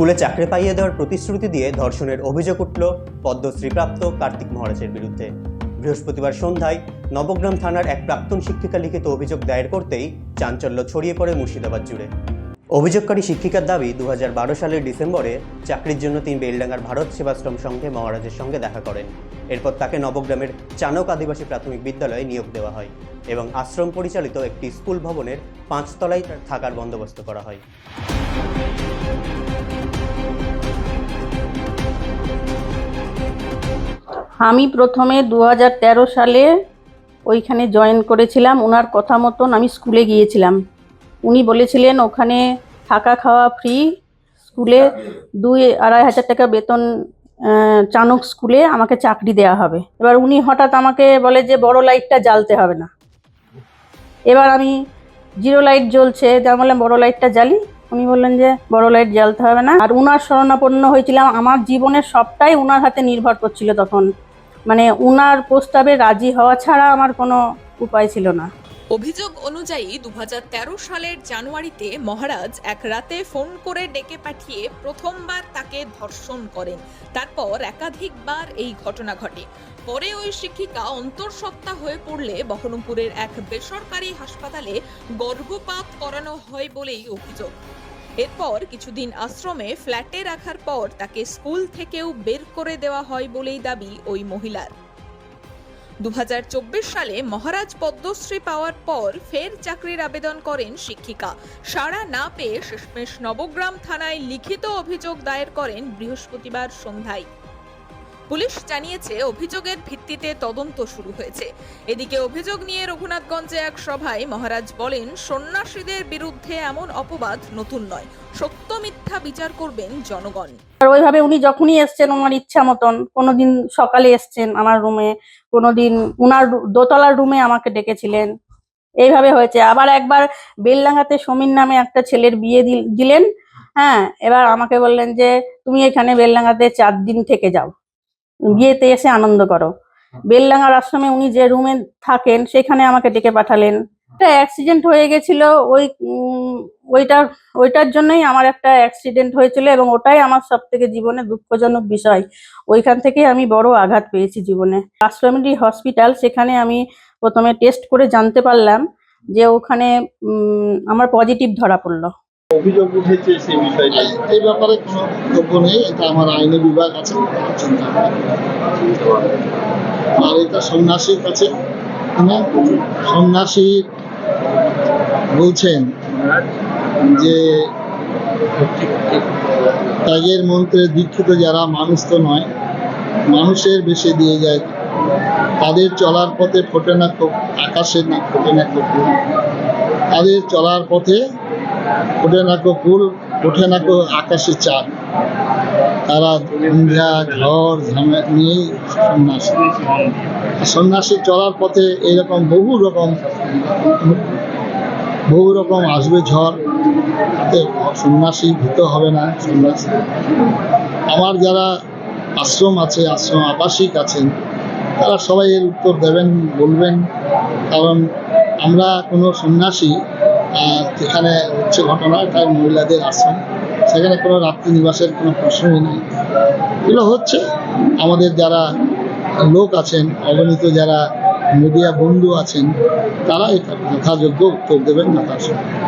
স্কুলে চাকরি পাইয়ে দেওয়ার প্রতিশ্রুতি দিয়ে ধর্ষণের অভিযোগ উঠল পদ্মশ্রীপ্রাপ্ত কার্তিক মহারাজের বিরুদ্ধে। বৃহস্পতিবার সন্ধ্যায় নবগ্রাম থানার এক প্রাক্তন শিক্ষিকা লিখিত অভিযোগ দায়ের করতেই চাঞ্চল্য ছড়িয়ে পড়ে মুর্শিদাবাদ জুড়ে। অভিযোগকারী শিক্ষিকার দাবি দু হাজার বারো সালের ডিসেম্বরে চাকরির জন্য তিনি বেলডাঙ্গার ভারত সেবাশ্রম সংঘে মহারাজের সঙ্গে দেখা করেন। এরপর তাকে নবগ্রামের চানক আদিবাসী প্রাথমিক বিদ্যালয়ে নিয়োগ দেওয়া হয় এবং আশ্রম পরিচালিত একটি স্কুল ভবনের পাঁচতলায় থাকার বন্দোবস্ত করা হয়। আমি প্রথমে দু সালে ওইখানে জয়েন করেছিলাম। ওনার কথা মতন আমি স্কুলে গিয়েছিলাম। উনি বলেছিলেন, ওখানে থাকা খাওয়া ফ্রি স্কুলে দুই আড়াই হাজার টাকা বেতন চানক স্কুলে আমাকে চাকরি দেওয়া হবে। এবার উনি হঠাৎ আমাকে বলে যে, বড় লাইটটা জ্বালতে হবে না। এবার আমি জিরো লাইট জ্বলছে। যা বললাম, বড় লাইটটা জ্বালি। উনি বললেন যে, বড় লাইট জ্বালতে হবে না। আর উনার শরণাপন্ন হয়েছিলাম। আমার জীবনের সবটাই উনার হাতে নির্ভর করছিল তখন। মানে উনার প্রস্তাবে রাজি হওয়া ছাড়া আমার কোনো উপায় ছিল না। অভিযোগ অনুযায়ী দু হাজার তেরো সালের জানুয়ারিতে মহারাজ এক রাতে ফোন করে ডেকে পাঠিয়ে প্রথমবার তাকে ধর্ষণ করেন। তারপর একাধিকবার এই ঘটনা ঘটে। পরে ওই শিক্ষিকা অন্তঃসত্ত্বা হয়ে পড়লে বহরমপুরের এক বেসরকারি হাসপাতালে গর্ভপাত করানো হয় বলেই অভিযোগ। এরপর কিছুদিন আশ্রমে ফ্ল্যাটে রাখার পর তাকে স্কুল থেকেও বের করে দেওয়া হয় বলেই দাবি ওই মহিলার। দু হাজার চব্বিশ সালে মহারাজ পদ্মশ্রী পাওয়ার পর ফের চাকরির আবেদন করেন শিক্ষিকা। সাড়া না পেয়ে শেষমেশ নবগ্রাম থানায় লিখিত অভিযোগ দায়ের করেন বৃহস্পতিবার সন্ধ্যায়। পুলিশ জানিয়েছে অভিযোগের ভিত্তিতে তদন্ত শুরু হয়েছে। এদিকে অভিযোগ নিয়ে রঘুনাথগঞ্জে এক সভায় মহারাজ বলেন, সন্ন্যাসীদের বিরুদ্ধে এমন অপবাদ নতুন নয়, সত্য মিথ্যা বিচার করবেন জনগণ। আর ওইভাবে উনি যখনই এসছেন, ওনার ইচ্ছা মতন, কোনোদিন সকালে এসছেন আমার রুমে, কোনোদিন উনার দোতলার রুমে আমাকে ডেকেছিলেন। এইভাবে হয়েছে। আবার একবার বেলডাঙ্গাতে সমীর নামে একটা ছেলের বিয়ে দিল- দিলেন হ্যাঁ এবার আমাকে বললেন যে, তুমি এখানে বেলডাঙ্গাতে চার দিন থেকে যাও। বিয়েতে এসে আনন্দ করো। বেলডাঙ্গার আশ্রমে উনি যে রুমে থাকেন সেখানে আমাকে ডেকে পাঠালেন। একটা অ্যাক্সিডেন্ট হয়ে গেছিল ওই ওইটার ওইটার জন্যই আমার একটা অ্যাক্সিডেন্ট হয়েছিল এবং ওটাই আমার সব থেকে জীবনে দুঃখজনক বিষয়। ওইখান থেকে আমি বড় আঘাত পেয়েছি জীবনে। আশ্রমটি হসপিটাল সেখানে আমি প্রথমে টেস্ট করে জানতে পারলাম যে ওখানে আমার পজিটিভ ধরা পড়ল। অভিযোগ উঠেছে সেই বিষয়টা এই ব্যাপারে কোনো বক্তব্য নেই, এটা আমার আইনি বিভাগ আছে। আর এটা সন্ন্যাসীর কাছে। মানে সন্ন্যাসী বলছেন যে ত্যাগের মন্ত্রে দীক্ষিত যারা মানুষ তো নয়, মানুষের বেশে দিয়ে যায়। তাদের চলার পথে ফোটে না খুব আকাশের না ফোটে না তাদের চলার পথে ওঠে না কো ফুল ওঠে না কো আকাশে চাঁদ। তারা দুনিয়া ঘর ঝামে নিয়েই সন্ন্যাসী। সন্ন্যাসী চলার পথে এরকম বহু রকম বহু রকম আসবে ঝড়। সন্ন্যাসী ভীত হবে না, সন্ন্যাসী। আমার যারা আশ্রম আছে, আশ্রম আবাসিক আছেন, তারা সবাই এর উত্তর দেবেন, বলবেন। কারণ আমরা কোনো সন্ন্যাসী যেখানে হচ্ছে ঘটনা এটা মহিলাদের আশ্রম। সেখানে কোনো রাত্রি নিবাসের কোনো প্রশ্নই নেই। এগুলো হচ্ছে আমাদের যারা লোক আছেন, অগণিত যারা মিডিয়া বন্ধু আছেন, তারা এটা যথাযোগ্য উত্তর দেবেন না তার সঙ্গে।